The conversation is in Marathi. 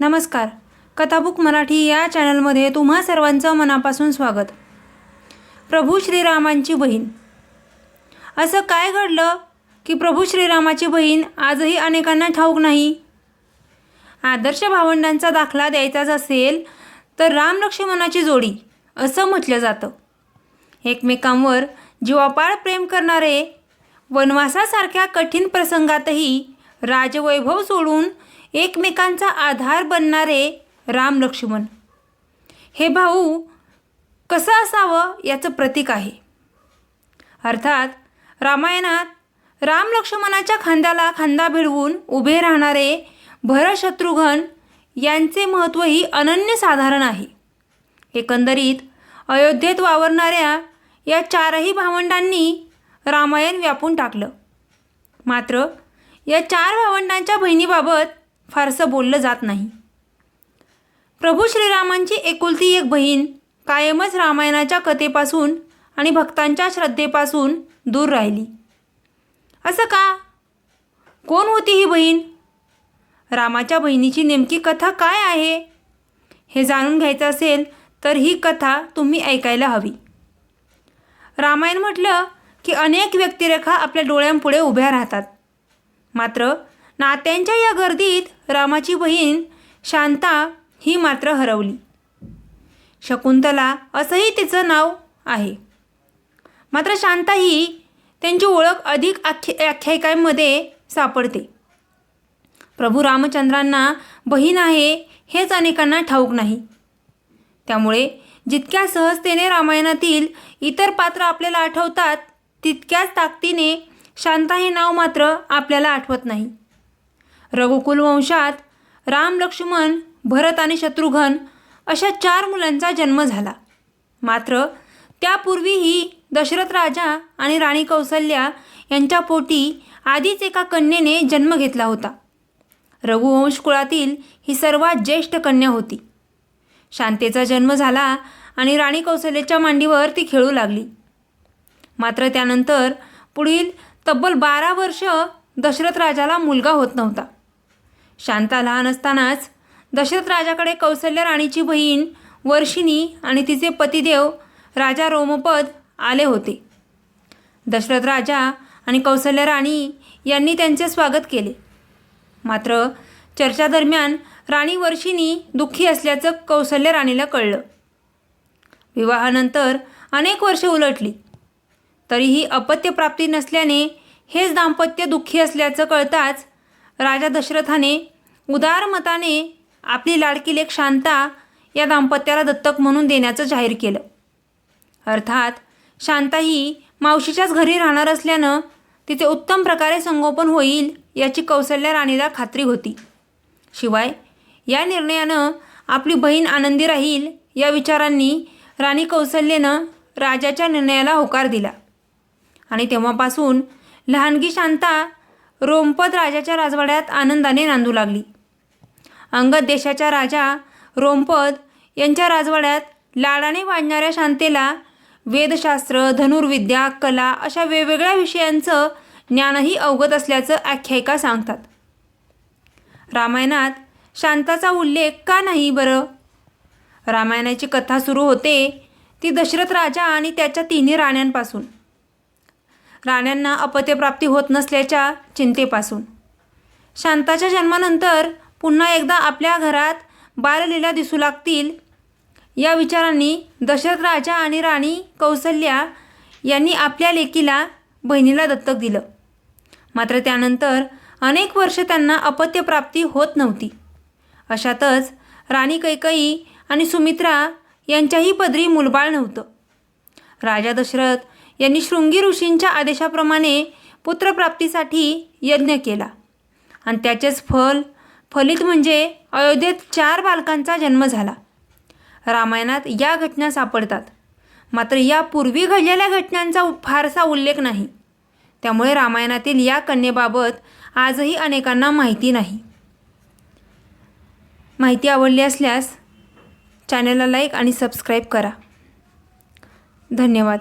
नमस्कार. कथाबुक मराठी या चॅनलमध्ये तुम्हा सर्वांचं मनापासून स्वागत. प्रभू श्रीरामांची बहीण. असं काय घडलं की प्रभू श्रीरामाची बहीण आजही अनेकांना ठाऊक नाही? आदर्श भावंडांचा दाखला द्यायचाच असेल तर राम लक्ष्मणाची जोडी असं म्हटलं जातं. एकमेकांवर जीवापाळ प्रेम करणारे वनवासासारख्या कठीण प्रसंगातही राजवैभव सोडून एकमेकांचा आधार बनणारे राम लक्ष्मण. हे भाऊ कसं असावं याचं प्रतीक आहे. अर्थात रामायणात राम लक्ष्मणाच्या खांद्याला खांदा भिडवून उभे राहणारे भरशत्रुघ्न यांचे महत्त्वही अनन्यसाधारण आहे. एकंदरीत अयोध्येत वावरणाऱ्या या चारही भावंडांनी रामायण व्यापून टाकलं. मात्र या चार भावंडांच्या बहिणीबाबत फारसं बोललं जात नाही. प्रभू श्रीरामांची एकुलती एक बहीण कायमच रामायणाच्या कथेपासून आणि भक्तांच्या श्रद्धेपासून दूर राहिली. असं का? कोण होती ही बहीण? रामाच्या बहिणीची नेमकी कथा काय आहे? हे जाणून घ्यायचं असेल तर ही कथा तुम्ही ऐकायला हवी. रामायण म्हटलं की अनेक व्यक्तिरेखा आपल्या डोळ्यांपुढे उभ्या राहतात. मात्र नात्यांच्या या गर्दीत रामाची बहीण शांता ही मात्र हरवली. शकुंतला असंही तिचं नाव आहे. मात्र शांता ही त्यांची ओळख अधिक आख्य आख्यायिकांमध्ये सापडते. प्रभू रामचंद्रांना बहीण आहे हेच अनेकांना ठाऊक नाही. त्यामुळे जितक्या सहजतेने रामायणातील इतर पात्र आपल्याला आठवतात तितक्याच ताकदीने शांता हे नाव मात्र आपल्याला आठवत नाही. रघुकुल वंशात राम लक्ष्मण भरत आणि शत्रुघ्न अशा चार मुलांचा जन्म झाला. मात्र त्यापूर्वीही दशरथ राजा आणि राणी कौसल्या यांच्या पोटी आधीच एका कन्येने जन्म घेतला होता. रघुवंश कुळातील ही सर्वात ज्येष्ठ कन्या होती. शांतेचा जन्म झाला आणि राणी कौशल्याच्या मांडीवर ती खेळू लागली. मात्र त्यानंतर पुढील तब्बल बारा वर्ष दशरथ राजाला मुलगा होत नव्हता. शांता लहान असतानाच दशरथ राजाकडे कौशल्य राणीची बहीण वर्षिणी आणि तिचे पतिदेव राजा रोमपद आले होते. दशरथ राजा आणि कौशल्य राणी यांनी त्यांचे स्वागत केले. मात्र चर्चादरम्यान राणी वर्षिणी दुःखी असल्याचं कौशल्य राणीला कळलं. विवाहानंतर अनेक वर्षे उलटली. तरीही अपत्यप्राप्ती नसल्याने हेच दाम्पत्य दुःखी असल्याचं कळताच राजा दशरथाने उदार मताने आपली लाडकी लेख शांता या दाम्पत्याला दत्तक म्हणून देण्याचं जाहीर केलं. अर्थात शांता ही मावशीच्याच घरी राहणार असल्यानं तिचे उत्तम प्रकारे संगोपन होईल याची कौशल्या राणीला खात्री होती. शिवाय या निर्णयानं आपली बहीण आनंदी राहील या विचारांनी राणी कौशल्येनं राजाच्या निर्णयाला होकार दिला. आणि तेव्हापासून लहानगी शांता रोमपद राजाच्या राजवाड्यात आनंदाने नांदू लागली. अंगद देशाच्या राजा रोमपद यांच्या राजवाड्यात लाडाने वाढणाऱ्या शांतेला वेदशास्त्र धनुर्विद्या कला अशा वेगवेगळ्या विषयांचं ज्ञानही अवगत असल्याचं आख्यायिका सांगतात. रामायणात शांताचा उल्लेख का नाही बरं? रामायणाची कथा सुरू होते ती दशरथ राजा आणि त्याच्या तिन्ही राण्यांपासून. राण्यांना अपत्यप्राप्ती होत नसल्याच्या चिंतेपासून. शांताच्या जन्मानंतर पुन्हा एकदा आपल्या घरात बाललीला दिसू लागतील. या विचारांनी दशरथ राजा आणि राणी कौसल्या यांनी आपल्या लेकीला बहिणीला दत्तक दिलं. मात्र त्यानंतर अनेक वर्ष त्यांना अपत्यप्राप्ती होत नव्हती. अशातच राणी कैकई आणि सुमित्रा यांच्याही पदरी मुलबाळ नव्हतं. राजा दशरथ यांनी शृंगी ऋषींच्या आदेशाप्रमाणे पुत्रप्राप्तीसाठी यज्ञ केला. आणि त्याचेच फल फलित म्हणजे अयोध्येत चार बालकांचा जन्म झाला. रामायणात या घटना सापडतात. मात्र यापूर्वी घडलेल्या घटनांचा फारसा उल्लेख नाही. त्यामुळे रामायणातील या कन्येबाबत आजही अनेकांना माहिती नाही. माहिती आवडली असल्यास चॅनलला लाईक आणि सबस्क्राईब करा. धन्यवाद.